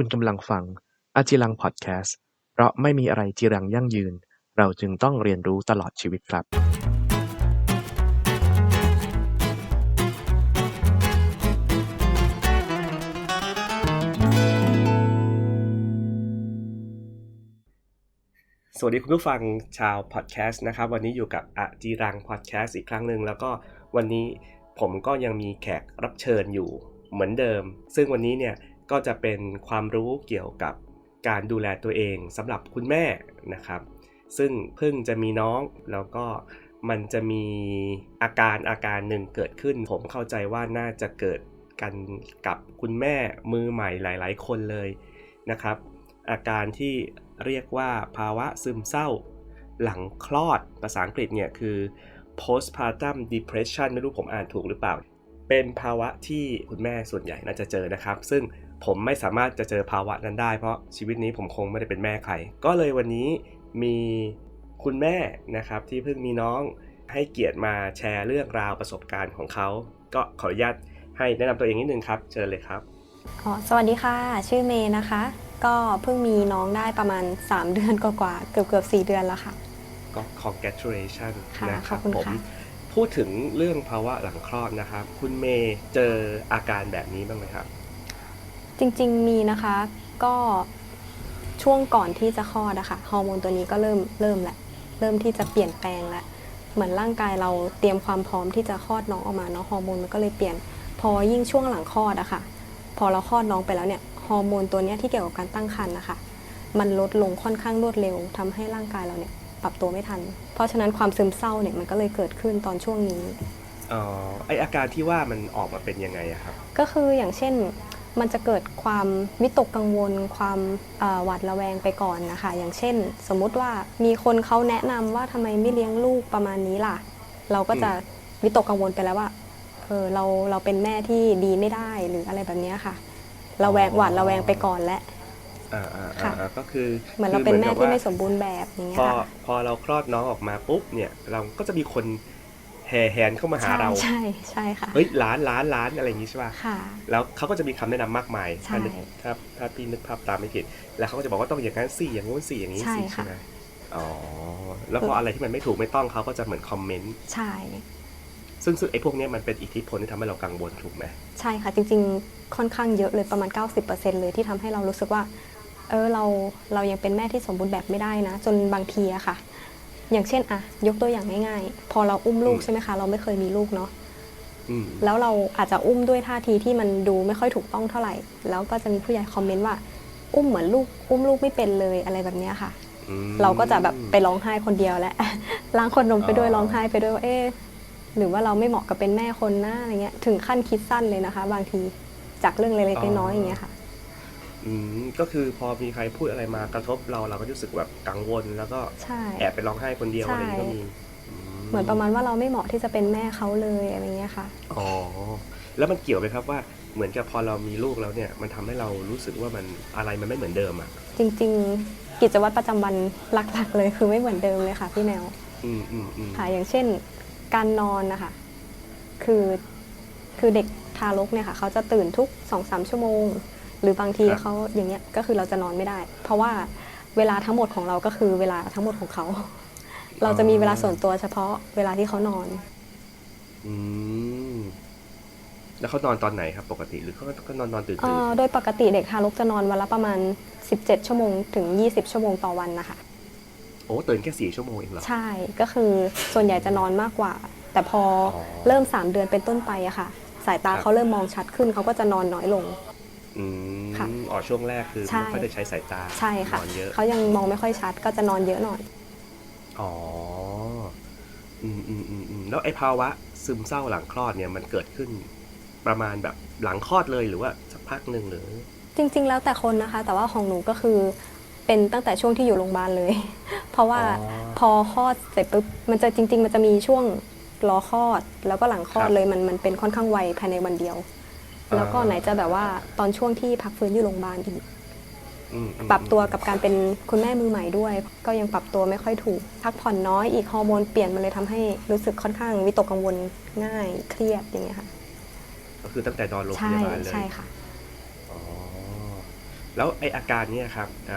คุณกำลังฟังอาจิรังพอดแคสต์ เพราะไม่มีอะไรจีรังยั่งยืน เราจึงต้องเรียนรู้ตลอดชีวิตครับสวัสดีคุณผู้ฟังชาวพอดแคสต์นะครับ วันนี้อยู่กับอาจีรังพอดแคสต์อีกครั้งหนึ่งแล้วก็วันนี้ผมก็ยังมีแขกรับเชิญอยู่เหมือนเดิม ซึ่งวันนี้เนี่ย ก็จะเป็นความรู้เกี่ยวกับการดูแลตัวเองสำหรับคุณแม่นะครับ ซึ่งเพิ่งจะมีน้องแล้วก็มันจะมีอาการอาการหนึ่งเกิดขึ้น ผมเข้าใจว่าน่าจะเกิดกันกับคุณแม่มือใหม่หลาย ๆ คนเลยนะครับ อาการที่เรียกว่าภาวะซึมเศร้าหลังคลอดภาษาอังกฤษเนี่ยคือ postpartum depression ไม่รู้ผมอ่านถูกหรือเปล่า เป็นภาวะที่คุณแม่ส่วนใหญ่น่าจะเจอนะครับ ซึ่ง ผมไม่สามารถจะเจอภาวะนั้นได้ เพราะชีวิตนี้ผมคงไม่ได้เป็นแม่ใคร ก็เลยวันนี้มีคุณแม่นะครับที่เพิ่งมีน้องให้เกียรติมาแชร์เรื่องราวประสบการณ์ของเขา ก็ขออนุญาตให้แนะนำตัวเองนิดนึงครับ เชิญเลยครับอ๋อสวัสดีค่ะ ชื่อเมย์นะคะ ก็เพิ่งมีน้องได้ประมาณ 3 เดือนกว่าๆเกือบเกือบๆ4เดือนแล้วค่ะ ก็ congratulation ค่ะนะครับขอบคุณผมค่ะพูดถึงเรื่องภาวะหลังคลอดนะครับ คุณเมย์เจออาการแบบนี้บ้างไหมครับ จริงๆมีนะคะก็ช่วงก่อนที่จะคลอดอะค่ะฮอร์โมนตัวนี้ก็เริ่มเริ่มแหละเริ่มที่จะเปลี่ยนแปลงแล้วเหมือนร่างกายเราเตรียมความพร้อมที่จะคลอดน้องออกมาเนาะฮอร์โมนมันก็เลยเปลี่ยนพอยิ่งช่วงหลังคลอดอะค่ะ พอเราคลอดน้องไปแล้วเนี่ยฮอร์โมนตัวเนี้ยที่เกี่ยวกับการตั้งครรภ์นะคะ มันลดลงค่อนข้างรวดเร็วทำให้ร่างกายเราเนี่ยปรับตัวไม่ทัน เพราะฉะนั้นความซึมเศร้าเนี่ยมันก็เลยเกิดขึ้นตอนช่วงนี้อ๋อไออาการที่ว่ามันออกมาเป็นยังไงอะครับก็คืออย่างเช่น มันจะเกิดความวิตกกังวล ความเอ่อหวาดระแวงไปก่อนนะคะ อย่างเช่น สมมุติว่ามีคนเขาแนะนำว่าทำไมไม่เลี้ยงลูกประมาณนี้ล่ะ เราก็จะวิตกกังวลไปแล้วว่าเออเราเราเป็นแม่ที่ดีไม่ได้หรืออะไรแบบเนี้ยค่ะระแวงหวาดระแวงไปก่อนและอ่าอ่าค่ะอ่าก็คือเหมือนเราคืเป็นแม่กับที่ว่าไม่สมบูรณ์แบบอย่างเงี้พยอค่ะพอเราคลอดน้องออกมาปุ๊บเนี่ยเราก็จะมีคน แห่แหนเข้ามาหาใช่เรา ใช่ใช่ค่ะ เฮ้ยร้านร้านร้านอะไรอย่างงี้ใช่ป่ะ ค่ะ แล้วเขาก็จะมีคำแนะนำมากมายใช่ถ้านึกถ้าถ้าพี่นึกภาพตามไม่ผิด แล้วเขาก็จะบอกว่าต้องอย่างนั้นสิอย่างงู้นสิอย่างนี้ใช่สิค่ะใช่ไหมอ๋อ แล้วพออะไรที่มันไม่ถูกไม่ต้องเขาก็จะเหมือนคอมเมนต์ ใช่ ซึ่งซึ่งไอ้พวกเนี้ยมันเป็นอิทธิพลที่ทำให้เรากังวลถูกไหมใช่ค่ะ จริง ๆ ค่อนข้างเยอะเลยประมาณ 90%เลยที่ทำให้เรารู้สึกว่า เออเราเรายังเป็นแม่ที่สมบูรณ์แบบไม่ได้นะ จนบางทีอะค่ะ อย่างเช่นอะยกตัวอย่างง่ายๆ พอเราอุ้มลูกใช่ไหมคะ เราไม่เคยมีลูกเนาะอืมแล้วเราอาจจะอุ้มด้วยท่าทีที่มันดูไม่ค่อยถูกต้องเท่าไหร่ แล้วก็จะมีผู้ใหญ่คอมเมนต์ว่า อุ้มเหมือนลูก อุ้มลูกไม่เป็นเลยอะไรแบบเนี้ยค่ะอืมเราก็จะแบบไปร้องไห้คนเดียวแหละล้างคนนมไปด้วยอ๋อร้องไห้ไปด้วยว่าเอ๊ะหรือว่าเราไม่เหมาะกับเป็นแม่คนนะอะไรเงี้ย ถึงขั้นคิดสั้นเลยนะคะ บางทีจากเรื่องเล็กๆน้อยๆอย่างเงี้ยค่ะ อืมก็คือพอมีใครพูดอะไรมากระทบเราเราก็รู้สึกแบบกังวล แล้วก็ใช่ แอบไปร้องไห้คนเดียวใช่ อะไรอย่างนี้ก็มีเหมือนประมาณว่าเราไม่เหมาะที่จะเป็นแม่เขาเลยอะไรเงี้ยค่ะ อ๋อแล้วมันเกี่ยวไหมครับว่าเหมือนกับพอเรามีลูกแล้วเนี่ยมันทำให้เรารู้สึกว่ามันอะไรมันไม่เหมือนเดิมอะจริงๆ กิจวัตรประจำวันหลักๆ เลยคือไม่เหมือนเดิมเลยค่ะพี่แมว อืมอืมอืมค่ะอย่างเช่นการนอนนะคะคือคือเด็กทารกเนี่ยค่ะ เขาจะตื่นทุก2อสชั่วโมง หรือบางทีเขาอย่างเงี้ยก็คือเราจะนอนไม่ได้ เพราะว่าเวลาทั้งหมดของเราก็คือเวลาทั้งหมดของเขา เราจะมีเวลาส่วนตัวเฉพาะเวลาที่เขานอน อืมแล้วเขานอนตอนไหนครับ ปกติหรือเขาก็นอนนอนตื่นเอ่ตื่นอโดยปกติเด็กทารกจะนอนวันละประมาณ 17 ชั่วโมงถึง 20 ชั่วโมงต่อวันนะคะ โอ้ตื่นแค่สี่ชั่วโมงเองเหรอ ใช่ก็คือส่วนใหญ่จะนอนมากกว่า แต่พอออเริ่ม 3 เดือนเป็นต้นไปอะค่ะ สายตาครับ เขาเริ่มมองชัดขึ้นเขาก็จะนอนน้อยลง อืมค่ะอ๋อช่วงแรกคือใช่ ไม่ค่อยได้ใช้สายตาใช่ค่ะ นอนเยอะ เขายังมองไม่ค่อยชัดก็จะนอนเยอะหน่อย อ๋อ อืมอืมอืมอืมแล้วไอ้ภาวะซึมเศร้าหลังคลอดเนี่ยมันเกิดขึ้น ประมาณแบบหลังคลอดเลยหรือว่าสักพักหนึ่งหรือ จริง ๆ แล้วแต่คนนะคะ แต่ว่าของหนูก็คือเป็นตั้งแต่ช่วงที่อยู่โรงพยาบาลเลย เพราะว่าอ๋อพอคลอดเสร็จปุ๊บมันจะจริง ๆ มันจะมีช่วงรอคลอด แล้วก็หลังคลอคดรับ เลยมันมันเป็นค่อนข้างไวภายในวันเดียวอ่า แล้วก็ไหนจะแบบว่าตอนช่วงที่พักฟื้นอยู่โรงพยาบาลอีกอืมอืมปรับตัวกับการเป็นคุณแม่มือใหม่ด้วย ก็ยังปรับตัวไม่ค่อยถูก พักผ่อนน้อยอีกฮอร์โมนเปลี่ยนมันเลยทำให้รู้สึกค่อนข้างวิตกกังวลง่ายเครียดอย่างเงี้ยค่ะ ก็คือตั้งแต่นอนโรงพใช่ยาบาลเลยใช่ค่ะอ๋อแล้วไออาการเนี่ยครับอ่า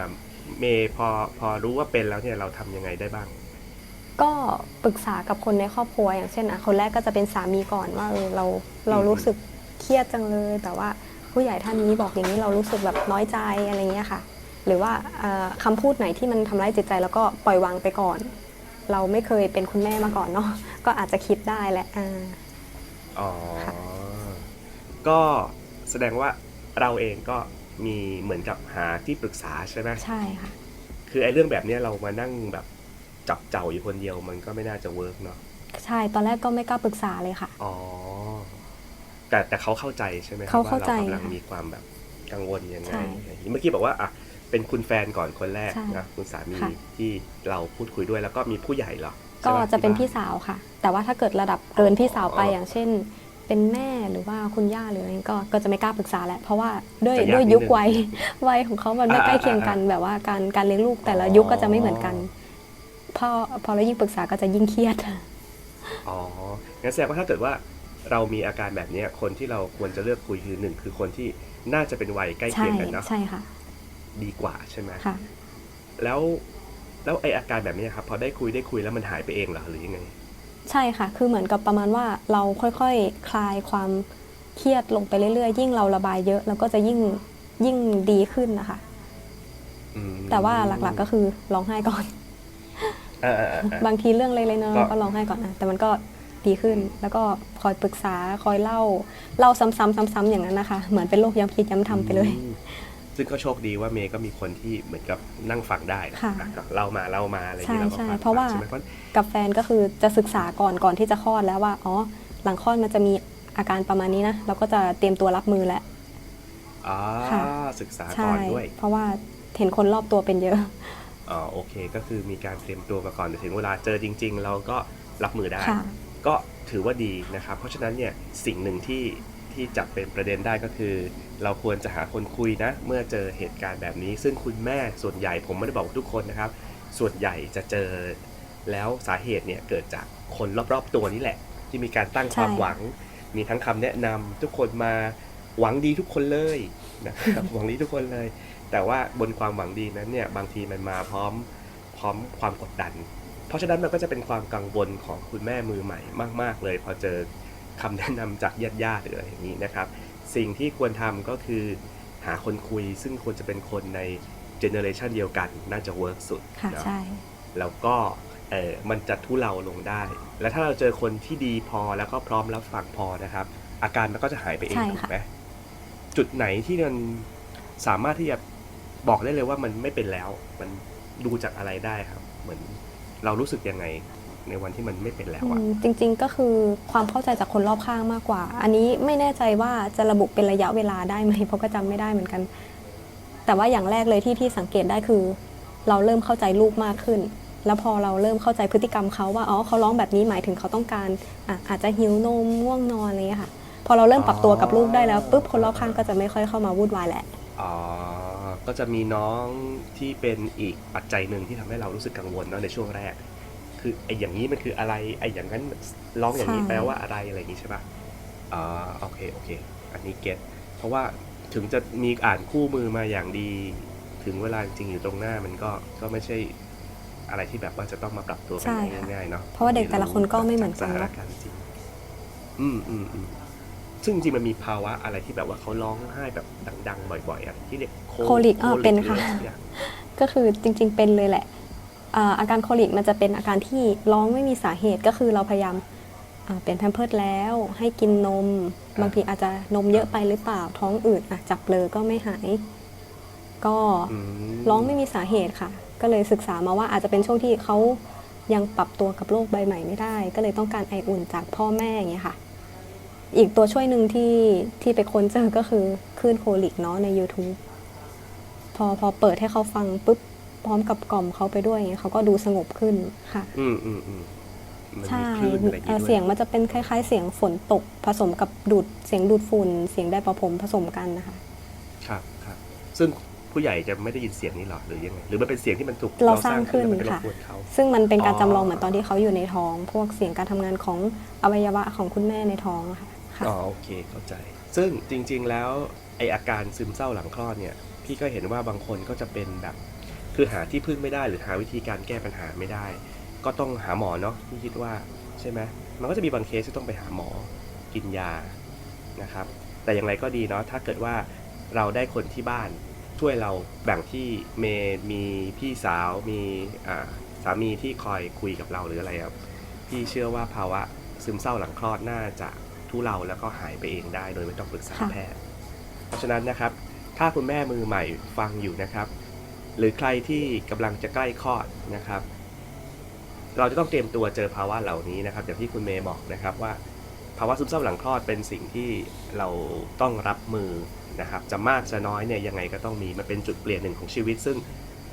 เมย์พอพอรู้ว่าเป็นแล้วเนี่ยเราทำยังไงได้บ้าง ก็ปรึกษากับคนในครอบครัวอย่างเช่นอะคนแรกก็จะเป็นสามีก่อนว่าเออเราเราอืมรู้สึก เครียดจังเลยแต่ว่าผู้ใหญ่ท่านนี้บอกอย่างนี้เรารู้สึกแบบน้อยใจอะไรเงี้ยค่ะ หรือว่าเอ่อคำพูดไหนที่มันทำร้ายจิตใจแล้วก็ปล่อยวางไปก่อน เราไม่เคยเป็นคุณแม่มาก่อนเนาะก็อาจจะคิดได้แหละอ่าอ๋อค่ะก็แสดงว่าเราเองก็มีเหมือนกับหาที่ปรึกษาใช่ไหมใช่ค่ะ คือไอ้เรื่องแบบเนี้ยเรามานั่งแบบจับเจ้าอยู่คนเดียวมันก็ไม่น่าจะเวิร์กเนาะใช่ตอนแรกก็ไม่กล้าปรึกษาเลยค่ะอ๋อ แต่แต่เขาเข้าใจใช่ไหมครับเขาว่าเข้าใจเรากำลังค่ะมีความแบบกังวลยังไงใช่เมื่อกี้บอกว่าอะเป็นคุณแฟนก่อนคนแรกใช่นะคุณสามีค่ะที่เราพูดคุยด้วยแล้วก็มีผู้ใหญ่เหรอก็ใช่ปจะเป็นที่พี่บ้าสาวค่ะ แต่ว่าถ้าเกิดระดับเกินพี่สาวไปอ๋ออย่างเช่น เป็นแม่หรือว่าคุณย่าหรืออะไรก็ก็จะไม่กล้าปรึกษาแล้วเพราะว่าด้วยจะยากด้วยนิดยุคนึงวัยวัยของเขามันไม่อ่าใกล้เคียงกันอ่าแบบว่าการการเลี้ยงลูกแต่ละอ๋อยุคก็จะไม่เหมือนกันพอพอเรายิ่งปรึกษาก็จะยิ่งเครียดอ๋องั้นแสดงว่าถ้าเกิดว่า เรามีอาการแบบเนี้ยคนที่เราควรจะเลือกคุยคือหนึ่งคือคนที่น่าจะเป็นวัยใกล้เคีใช่ยงกันเนาะใช่ค่ะ ดีกว่าใช่ไหมค่ะ แล้วแล้วไออาการแบบเนี้ยครับพอได้คุยได้คุยแล้วมันหายไปเองเหรอหรือยังไง ใช่ค่ะ คือเหมือนกับประมาณว่าเราค่อยๆคลายความเครียดลงไปเรื่อยๆ ยิ่งเราระบายเยอะเราก็จะยิ่งยิ่งดีขึ้นนะคะอืมแต่ว่าหลักๆก็คือร้องไห้ก่อนอ่าอ่าอ่าอ่าบางทีเรื่องเล็กๆน้อยๆก็เราก็ร้องไห้ก่อนนะแต่มันก็ ดีขึ้น แล้วก็คอยปรึกษาคอยเล่าเล่าซ้ำๆซ้ำๆอย่างนั้นนะคะ เหมือนเป็นโรคย้ำคิดย้ำทำไปเลยอืมซึ่งก็โชคดีว่าเมย์ก็มีคนที่เหมือนกับนั่งฟังได้นะค่ะ อะก็เล่ามาเล่ามาอะไรอย่างใช่เงี้ยเราก็ใช่ฟังเพราะว่าใช่ไหมเพราะ กับแฟนก็คือจะศึกษาก่อนก่อนที่จะคลอดแล้วว่าอ๋อหลังคลอดมันจะมีอาการประมาณนี้นะเราก็จะเตรียมตัวรับมือแล้วอ๋อค่ะ ศึกษาใช่ ก่อนด้วยเพราะว่าเห็นคนรอบตัวเป็นเยอะ อ๋อโอเค ก็คือมีการเตรียมตัวมาก่อนแต่ถึงเวลาเจอจริง ๆ เราก็รับมือได้ ค่ะ ก็ถือว่าดีนะครับ เพราะฉะนั้นเนี่ยสิ่งหนึ่งที่ที่จับเป็นประเด็นได้ก็คือ เราควรจะหาคนคุยนะ เมื่อเจอเหตุการณ์แบบนี้ ซึ่งคุณแม่ส่วนใหญ่ผมไม่ได้บอกว่าทุกคนนะครับ ส่วนใหญ่จะเจอ แล้วสาเหตุเนี่ยเกิดจากคนรอบๆตัวนี่แหละ ที่มีการตั้งความใช่หวัง มีทั้งคำแนะนำทุกคนมาหวังดีทุกคนเลยนะครับหวังดีทุกคนเลย แต่ว่าบนความหวังดีนั้นเนี่ยบางทีมันมาพร้อมพร้อมความกดดัน เพราะฉะนั้นมันก็จะเป็นความกังวลของคุณแม่มือใหม่มาก ๆ เลย พอเจอคำแนะนำจากญาติๆหรืออะไรอย่างนี้นะครับ สิ่งที่ควรทำก็คือหาคนคุย ซึ่งควรจะเป็นคนในเจเนอเรชันเดียวกันน่าจะเวิร์กสุดค่ะเนอะใช่แล้วก็เออมันจะทุเลาลงได้ และถ้าเราเจอคนที่ดีพอแล้วก็พร้อมรับฟังพอนะครับ อาการมันก็จะหายไปเองใช่ถูกค่ะไหมจุดไหนที่มันสามารถที่จะบอกได้เลยว่ามันไม่เป็นแล้ว มันดูจากอะไรได้ครับ เหมือน เรารู้สึกยังไงในวันที่มันไม่เป็นแล้วอือะมจริง ๆ ก็คือความเข้าใจจากคนรอบข้างมากกว่า อันนี้ไม่แน่ใจว่าจะระบุเป็นระยะเวลาได้ไหมเพราะก็จำไม่ได้เหมือนกัน แต่ว่าอย่างแรกเลยที่ที่สังเกตได้คือ เราเริ่มเข้าใจลูกมากขึ้น แล้วพอเราเริ่มเข้าใจพฤติกรรมเขาว่าอ๋อเขาร้องแบบนี้หมายถึงเขาต้องการอะอาจจะหิวนมง่วงนอนอะไรอย่างเงี้ยค่ะ พอเราเริ่มปรับตัวกับลูกได้แล้วปุ๊บคนรอบข้างก็จะไม่ค่อยเข้ามาวุ่นวายแหละอ๋อ ก็จะมีน้องที่เป็นอีกปัจจัยหนึ่งที่ทำให้เรารู้สึกกังวลเนาะในช่วงแรก คือไอ้อย่างนี้มันคืออะไรไอ้อย่างนั้นร้องอย่างนี้ใช่แปลว่าอะไรอะไรอย่างนี้ใช่ปะอ่าโอเคโอเค อันนี้เก็ตเพราะว่าถึงจะมีอ่านคู่มือมาอย่างดี ถึงเวลาจริงๆอยู่ตรงหน้ามันก็ก็ไม่ใช่อะไรที่แบบว่าจะต้องมาปรับตัวกันใช่ได้ค่ะง่ายๆเนาะเพราะว่าเด็กแต่ละคนก็ไม่เหมือนกันจากสถาเนอะการณ์จริงอืมอืมอืม ซึ่งจริงๆมันมีภาวะอะไรที่แบบว่าเขาร้องไห้แบบดัง ๆ บ่อยๆอะที่เรียกโคลิกเออเป็นค่ะหรืออะไรสักอย่างก็คือจริง ๆ เป็นเลยแหละอ่าอาการโคลิกมันจะเป็นอาการที่ร้องไม่มีสาเหตุก็คือเราพยายามอ่าเปลี่ยนแพมเพิร์ดแล้ว ให้กินนมอ่าบางทีอาจจะนมเยอะไปหรือเปล่าท้องอืดอะจับเบลอก็ไม่หาย ก็อืมร้องไม่มีสาเหตุค่ะ ก็เลยศึกษามาว่าอาจจะเป็นช่วงที่เขายังปรับตัวกับโลกใบใหม่ไม่ได้ ก็เลยต้องการไออุ่นจากพ่อแม่อย่างเงี้ยค่ะ อีกตัวช่วยหนึ่งที่ที่ไปค้นเจอก็คือคลื่นโคลิกเนาะใน YouTube พอพอเปิดให้เขาฟังปุ๊บพร้อมกับกล่อมเขาไปด้วยอย่างเงี้ยเขาก็ดูสงบขึ้นค่ะอืมอืมอืมมันใช่มีคลื่นอะไรอย่างเอ่งี้อด้วยเสียงมันจะเป็นคล้าย ๆ เสียงฝนตก ผสมกับดูดเสียงดูดฝุ่นเสียงได้ประผมผสมกันนะคะ ครับครับ ซึ่งผู้ใหญ่จะไม่ได้ยินเสียงนี้หรอหรือยังไงหรือมันเป็นเสียงที่มันถูกเราสร้างขึ้นแล้วมันไปรบค่ะกวนเขาซึ่งมันเป็นการอ๋อจำลองเหมือนตอนที่เขาอยู่ในท้อง พวกเสียงการทำงานของอวัยวะของคุณแม่ในท้องอะค่ะ ค่ะ อ๋อโอเคเข้าใจ ซึ่งจริงๆแล้วไออาการซึมเศร้าหลังคลอดเนี่ยพี่ก็เห็นว่าบางคนก็จะเป็นแบบ คือหาที่พึ่งไม่ได้หรือหาวิธีการแก้ปัญหาไม่ได้ ก็ต้องหาหมอเนาะพี่คิดว่าใช่ไหมมันก็จะมีบางเคสที่ต้องไปหาหมอกินยานะครับ แต่อย่างไรก็ดีเนาะถ้าเกิดว่าเราได้คนที่บ้านช่วยเราแบ่งที่เมย์มีพี่สาวมีอ่าสามีที่คอยคุยกับเราหรืออะไรครับพี่เชื่อว่าภาวะซึมเศร้าหลังคลอดน่าจะ ทุเลาแล้วก็หายไปเองได้โดยไม่ต้องปรึกษาค่ะแพทย์ เพราะฉะนั้นนะครับ ถ้าคุณแม่มือใหม่ฟังอยู่นะครับ หรือใครที่กำลังจะใกล้คลอดนะครับ เราจะต้องเตรียมตัวเจอภาวะเหล่านี้นะครับอย่างที่คุณเมย์บอกนะครับว่า ภาวะซึมเศร้าหลังคลอดเป็นสิ่งที่เราต้องรับมือนะครับ จะมากจะน้อยเนี่ยยังไงก็ต้องมีมันเป็นจุดเปลี่ยนหนึ่งของชีวิต ซึ่ง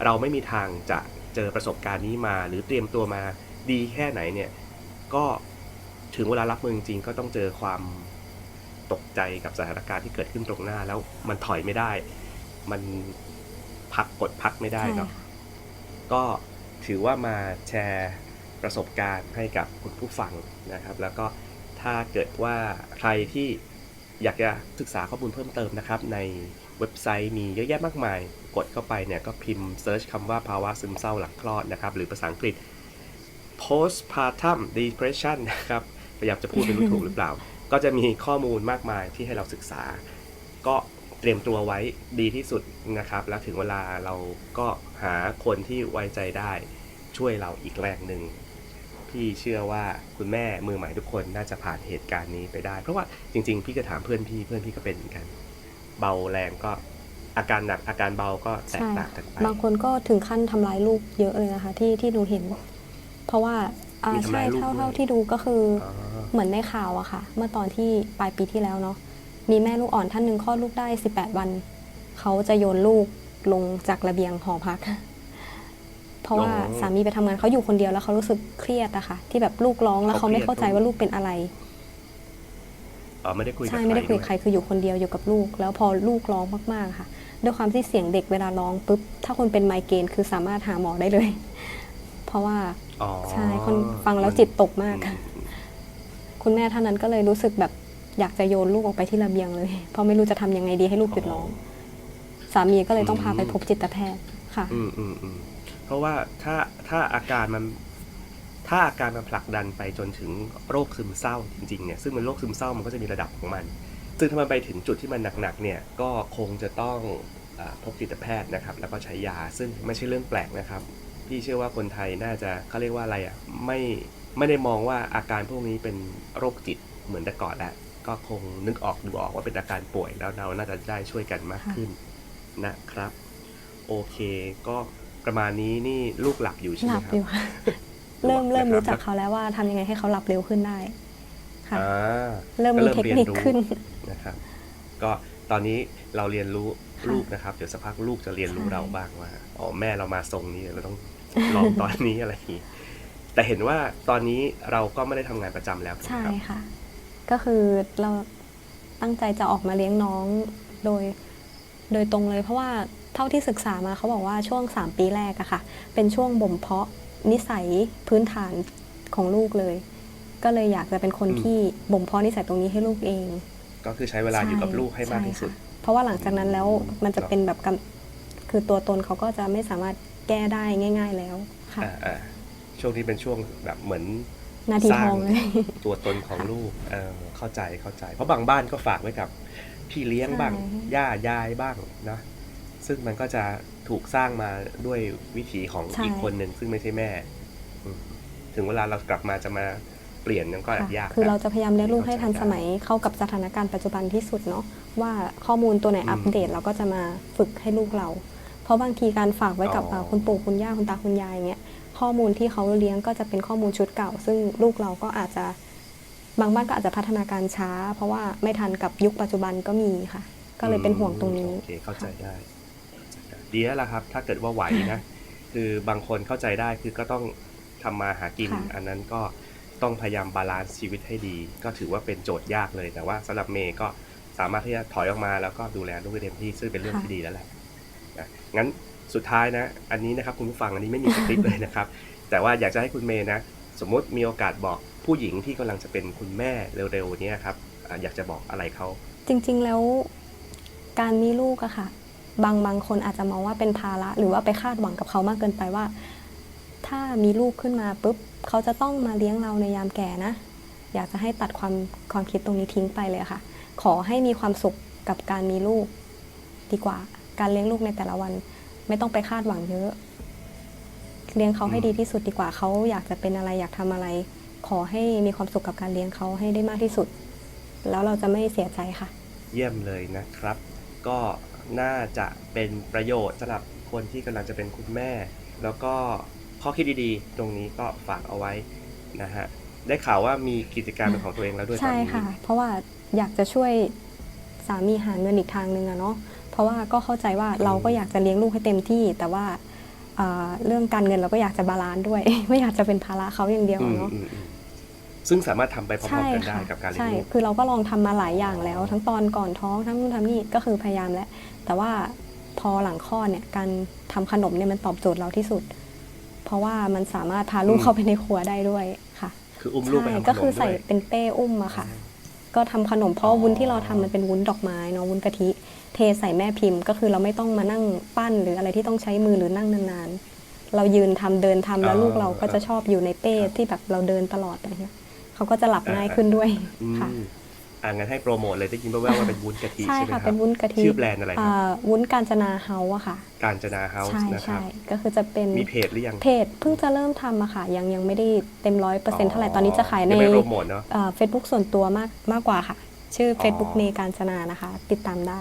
เราไม่มีทางจะเจอประสบการณ์นี้มา หรือเตรียมตัวมาดีแค่ไหนเนี่ยก็ ถึงเวลารับมือจริงๆก็ต้องเจอความตกใจกับสถานการณ์ที่เกิดขึ้นตรงหน้าแล้วมันถอยไม่ได้ มันพักกดพักไม่ได้ใช่เนาะค่ะก็ถือว่ามาแชร์ประสบการณ์ให้กับคุณผู้ฟังนะครับ แล้วก็ถ้าเกิดว่าใครที่อยากจะศึกษาข้อมูลเพิ่มเติมนะครับ ในเว็บไซต์มีเยอะแยะมากมาย กดเข้าไปเนี่ยก็พิมพ์เซิร์ชคำว่าภาวะซึมเศร้าหลังคลอดนะครับ หรือภาษาอังกฤษ postpartum depression นะครับ พยายามจะพูดไม่รู้ถูกหรือเปล่า ก็จะมีข้อมูลมากมายที่ให้เราศึกษา ก็เตรียมตัวไว้ดีที่สุดนะครับ แล้วถึงเวลาเราก็หาคนที่ไว้ใจได้ช่วยเราอีกแรงหนึ่งพี่เชื่อว่าคุณแม่มือใหม่ทุกคนน่าจะผ่านเหตุการณ์นี้ไปได้ เพราะว่าจริง ๆ พี่ก็ถามเพื่อนพี่เพื่อนพี่ก็เป็นเหมือนกัน เบาแรงก็อาการหนักอาการเบาก็แตกใช่ต่างกันไปบางคนก็ถึงขั้นทำร้ายลูกเยอะเลยนะคะ ที่ที่หนูเห็น เพราะว่าอ่ามีทำใช่ร้ายลูกเท่าด้วยเท่าที่ดูก็คืออ๋อ เหมือนในข่าวอะค่ะ เมื่อตอนที่ปลายปีที่แล้วเนาะมีแม่ลูกอ่อนท่านหนึ่งคลอดลูกได้ 18 วัน เขาจะโยนลูกลงจากระเบียงหอพัก เพราะว่าสามีไปทำงานเขาอยู่คนเดียวแล้วเขารู้สึกเครียดอะค่ะ ที่แบบลูกร้องแล้วเขาไม่เข้าใจว่าลูกเป็นอะไรอ๋อไม่ได้คุยกับใช่ใครไม่ได้คุยกับด้วใครคืออยู่คนเดียวอยู่กับลูก แล้วพอลูกร้องมากๆค่ะ ด้วยความที่เสียงเด็กเวลาร้องปุ๊บถ้าคนเป็นไมเกรนคือสามารถหาหมอได้เลย เพราะว่าอ๋อใช่คนฟังแล้วจิตตกมากอืค่ะม คุณแม่ท่านนั้นก็เลยรู้สึกแบบอยากจะโยนลูกออกไปที่ระเบียงเลย เพราะไม่รู้จะทำยังไงดีให้ลูกหยุดร้อง สามีก็เลยต้องพาไปพบจิตแพทย์ค่ะ อืมอืมอืมเพราะว่าถ้าถ้าอาการมัน ถ้าอาการมันผลักดันไปจนถึงโรคซึมเศร้าจริงๆเนี่ยซึ่งมันโรคซึมเศร้ามันก็จะมีระดับของมัน ซึ่งถ้ามันไปถึงจุดที่มันหนักๆเนี่ยก็คงจะต้องอาพบจิตแพทย์นะครับ แล้วก็ใช้ยาซึ่งไม่ใช่เรื่องแปลกนะครับ พี่เชื่อว่าคนไทยน่าจะเขาเรียกว่าอะไรอะไม่ ไม่ได้มองว่าอาการพวกนี้เป็นโรคจิตเหมือนแต่ก่อนแล้ว ก็คงนึกออกดูออกว่าเป็นอาการป่วยแล้วเราน่าจะได้ช่วยกันมากขึ้นนะครับ โอเค ก็ประมาณนี้นี่ลูกหลับอยู่ใช่หไหมลับครับอยู่ค่ะเริ่มหลับเริ่มนะครับรู้จักเขาแล้วว่าทำยังไงให้เขาหลับเร็วขึ้นได้ค่ะอ่าเริ่มก็มีเริ่มเทคเรียนนิครู้ขึ้นนะครับ ก็ตอนนี้เราเรียนรู้ค่ะลูกนะครับ เดี๋ยวสักพักลูกจะเรียนรู้ใช่เราบ้างว่าอ๋อแม่เรามาทรงนี้เราต้องลองตอนนี้อะไรอย่างนี้ แต่เห็นว่าตอนนี้เราก็ไม่ได้ทำงานประจำแล้วถูกไหมใช่ครับ ค่ะ ก็คือเราตั้งใจจะออกมาเลี้ยงน้องโดยโดยตรงเลยเพราะว่าเท่าที่ศึกษามาเขาบอกว่าช่วง 3 ปีแรกอะค่ะ เป็นช่วงบ่มเพาะนิสัยพื้นฐานของลูกเลย ก็เลยอยากจะเป็นคนอืม ที่บ่มเพาะนิสัยตรงนี้ให้ลูกเอง ก็คือใช้เวลาอยู่กับลูกให้มากที่สุดช่ค่ะเพราะว่าหลังจากนั้นแล้วมันจะเป็นแบบกำคือตัวตนเขาก็จะไม่สามารถแก้ได้ง่าย ๆแล้วค่ะ อ่าอ่า ช่วงนี้เป็นช่วงแบบเหมือนนาทีสร้าทองเลย ตัวตนของลูกเออเข้าใจเข้าใจ เพราะบางบ้านก็ฝากไว้กับพี่เลี้ยงบ้างใช่ ย่ายายบ้างเนอะซึ่งมันก็จะถูกสร้างมาด้วยวิถีของใช่อีกคนหนึ่งซึ่งไม่ใช่แม่อืมถึงเวลาเรากลับมาจะมาเปลี่ยนมันก็แอบค่ะยากคือเรานจะพยายามเลี้ยงลูกให้ทันสมัยเข้ากับสถานการณ์ปัจจุบันที่สุดเนาะว่าข้อมูลตัวไหนอืมอัปเดตเราก็จะมาฝึกให้ลูกเรา เพราะบางทีการฝากไว้กับอ๋อ เอ่อคุณปู่คุณย่าคุณตาคุณยายอย่างเงี้ย ข้อมูลที่เขาเลี้ยงก็จะเป็นข้อมูลชุดเก่า ซึ่งลูกเราก็อาจจะบางบ้านก็อาจจะพัฒนาการช้า เพราะว่าไม่ทันกับยุคปัจจุบันก็มีค่ะ ก็เลยเป็นห่วงตรงนี้โอเคเข้าใจได้ดีแล้วล่ะครับ ถ้าเกิดว่าไหวนะคือบางคนเข้าใจได้คือก็ต้องทำมาหากินค่ะอันนั้นก็ต้องพยายามบาลานซ์ชีวิตให้ดี ก็ถือว่าเป็นโจทย์ยากเลย แต่ว่าสำหรับเมย์ก็สามารถที่จะถอยออกมาแล้วก็ดูแลลูกได้เต็มที่ซึ่งเป็นเรื่องที่ดีแล้วแหละนะงั้น สุดท้ายนะ อันนี้นะครับคุณผู้ฟังอันนี้ไม่มีสคริปต์เลยนะครับ แต่ว่าอยากจะให้คุณเมย์นะ สมมติมีโอกาสบอกผู้หญิงที่กำลังจะเป็นคุณแม่เร็วๆนี้ครับอยากจะบอกอะไรเขา จริงๆแล้วการมีลูกอะค่ะ บางบางคนอาจจะมองว่าเป็นภาระ หรือว่าไปคาดหวังกับเขามากเกินไปว่า ถ้ามีลูกขึ้นมาปุ๊บเขาจะต้องมาเลี้ยงเราในยามแก่นะ อยากจะให้ตัดความความคิดตรงนี้ทิ้งไปเลยค่ะ ขอให้มีความสุขกับการมีลูก ดีกว่า การเลี้ยงลูกในแต่ละวัน ไม่ต้องไปคาดหวังเยอะ เลี้ยงเขาให้ดีที่สุดดีกว่าเขาอยากจะเป็นอะไรอยากทำอะไร ขอให้มีความสุขกับการเลี้ยงเขาให้ได้มากที่สุด แล้วเราจะไม่เสียใจค่ะ เยี่ยมเลยนะครับ ก็น่าจะเป็นประโยชน์สำหรับคนที่กำลังจะเป็นคุณแม่ แล้วก็ข้อคิดดีๆ ตรงนี้ก็ฝากเอาไว้นะฮะได้ข่าวว่ามีกิจการเป็นของตัวเองแล้วด้วยตอนใช่นี้ค่ะ เพราะว่าอยากจะช่วยสามีหาเงินอีกทางหนึ่งอะเนาะเพ ราะว่าก็เข้าใจว่าเราก็อยากจะเลี้ยงลูกให้เต็มที่ แต่ว่าเอ่อเรื่องการเงินเราก็อยากจะบาลานซ์ด้วย ไม่อยากจะเป็นภาระเขาอย่างเดียวอือะมเนาะอืมอืมซึ่งสามารถทำไปพร้อใช่มๆกันได้ค่ะกับการเลี้ยใช่งลูกคือเราก็ลองทำมาหลายอย่างแล้ว ทั้งตอนก่อนท้องทั้งนู่นทำนี่ก็คือพยายามแล้ว แต่ว่าพอหลังคลอดเนี่ยการทำขนมเนี่ยมันตอบโจทย์เราที่สุด เพราะว่ามันสามารถพาลูกเข้าไปในครัวได้ด้วยค่ะคืออุ้มลูกไปใช่ทำขนมก็คือใส่ด้วยเป็นเป้อุ้มอะค่ะ ก็ทำขนมเพราะวุ้นที่เราทำมันเป็นวุ้นดอกไม้เนาะวุ้นกะทิ เทใส่แม่พิมพ์ก็คือเราไม่ต้องมานั่งปั้นหรืออะไรที่ต้องใช้มือหรือนั่งนานๆ เรายืนทำเดินทำแล้วลูกเราก็จะชอบอยู่ในเป้ที่แบบเราเดินตลอดอะไรเงี้ยเขาก็จะหลับง่ายขึ้นด้วยอืมค่ะอ่างั้นให้โปรโมทเลยได้ยินแว่วๆว่าเป็นวุ้นกะทิใช่ใช่ไหมคค่ะรับเป็นวุ้นกะทิชื่อแบรนด์อะไรครับอ่าวุ้นกาญจนาเฮาส์อะค่ะ การจนาเฮาส์ใช่นะครัใช่บก็คือจะเป็นมีเพจหรือยังเพจเพิ่งจะเริ่มทำอะค่ะ ยังยังไม่ได้เต็มร้อยเปอร์เซ็นต์เท่าไหร่ตอนนี้จะขายในงไม่โปรโมทเนาะเฟซบุ๊กส่วนตัวมากมากกว่าค่ะ ชื่ออ๋อ Facebook เนการจนานะคะ ติดตามได้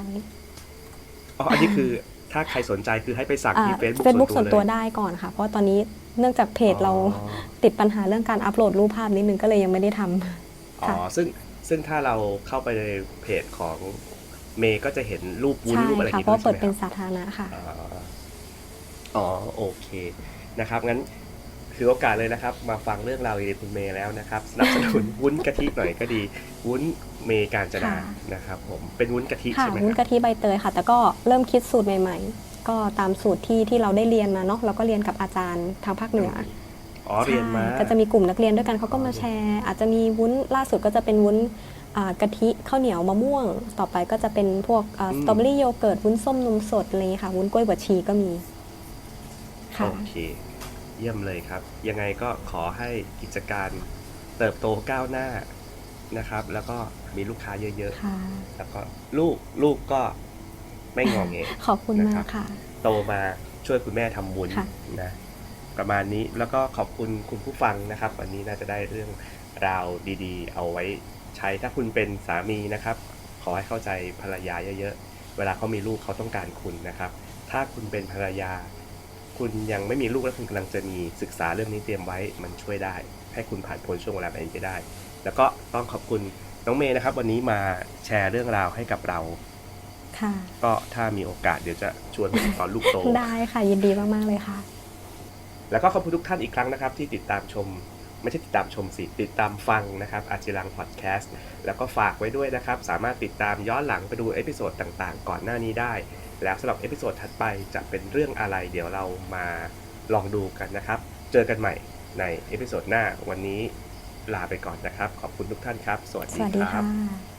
อ๋ออันนี้คือถ้าใครสนใจคือให้ไปสั่งที่ Facebook เฟซบุ๊กส่วนตัวเลยได้ก่อนค่ะ เพราะว่าตอนนี้เนื่องจากเพจเราอ๋อติดปัญหาเรื่องการอัปโหลดรูปภาพนิดนึงก็เลยยังไม่ได้ทำอ๋อค่ะซึ่งซึ่งถ้าเราเข้าไปในเพจของเมย์ก็จะเห็นรูปวุ้นใช่รูปอะไรค่ะที่เพราะว่าเปิดใช่เป็นไหมครับสาธารณะค่ะอ๋ออ๋อโอเคนะครับงั้น ถือโอกาสเลยนะครับ มาฟังเรื่องราวดีๆคุณเมย์แล้วนะครับสนับสนุนวุ้นกะทิหน่อยก็ดี วุ้นเมย์การจนาค่ะนะครับผมเป็นวุ้นกะทิค่ะใช่ไหมวุ้นครับกะทิใบเตยค่ะ แต่ก็เริ่มคิดสูตรใหม่ ๆ ก็ตามสูตรที่ที่เราได้เรียนมาเนาะเราก็เรียนกับอาจารย์ทางภาคเหนืออ๋อเรียนมา ใช่ก็จะมีกลุ่มนักเรียนด้วยกันเขาก็มาแชร์ อาจจะมีวุ้นล่าสุดก็จะเป็นวุ้นอ่ากะทิข้าวเหนียวมะม่วง ต่อไปก็จะเป็นพวกสตรอเบอรี่โยเกิร์ตวุ้นส้มนมสดอะไรอย่างเงี้ยค่ะวุ้นกล้วยบวชชีก็มีค่ะ โอเค เยี่ยมเลยครับ ยังไงก็ขอให้กิจการเติบโตก้าวหน้านะครับ แล้วก็มีลูกค้าเยอะค่ะ ๆ แล้วก็ลูกลูกก็ไม่งองเง ขอบคุณนะมาครักบ ค่ะ โตมาช่วยคุณแม่ทำบุญค่ะ นะประมาณนี้แล้วก็ขอบคุณคุณผู้ฟังนะครับ วันนี้น่าจะได้เรื่องราวดีๆ เอาไว้ใช้ถ้าคุณเป็นสามีนะครับ ขอให้เข้าใจภรรยาเยอะๆ เวลาเขามีลูกเขาต้องการคุณนะครับ ถ้าคุณเป็นภรรยา คุณยังไม่มีลูกและคุณกำลังจะมีศึกษาเรื่องนี้เตรียมไว้มันช่วยได้ ให้คุณผ่านพ้นช่วงเวลาแบบนี้ไปได้ แล้วก็ต้องขอบคุณน้องเมย์นะครับ วันนี้มาแชร์เรื่องราวให้กับเราค่ะ ก็ถ้ามีโอกาสเดี๋ยวจะชวนไปตอนลูกโต ได้ค่ะยินดีมากๆเลยค่ะ แล้วก็ขอบคุณทุกท่านอีกครั้งนะครับ ที่ติดตามชม ไม่ใช่ติดตามชมสิ ติดตามฟังนะครับอาจิรังพอดแคสต์แล้วก็ฝากไว้ด้วยนะครับ สามารถติดตามย้อนหลังไปดูเอพิโซดต่างๆ ก่อนหน้านี้ได้ แล้วสำหรับเอพิโซดถัดไปจะเป็นเรื่องอะไร เดี๋ยวเรามาลองดูกันนะครับ เจอกันใหม่ในเอพิโซดหน้าวันนี้ลาไปก่อนนะครับ ขอบคุณทุกท่านครับ สวัสดีวัสดีครัค่ะบ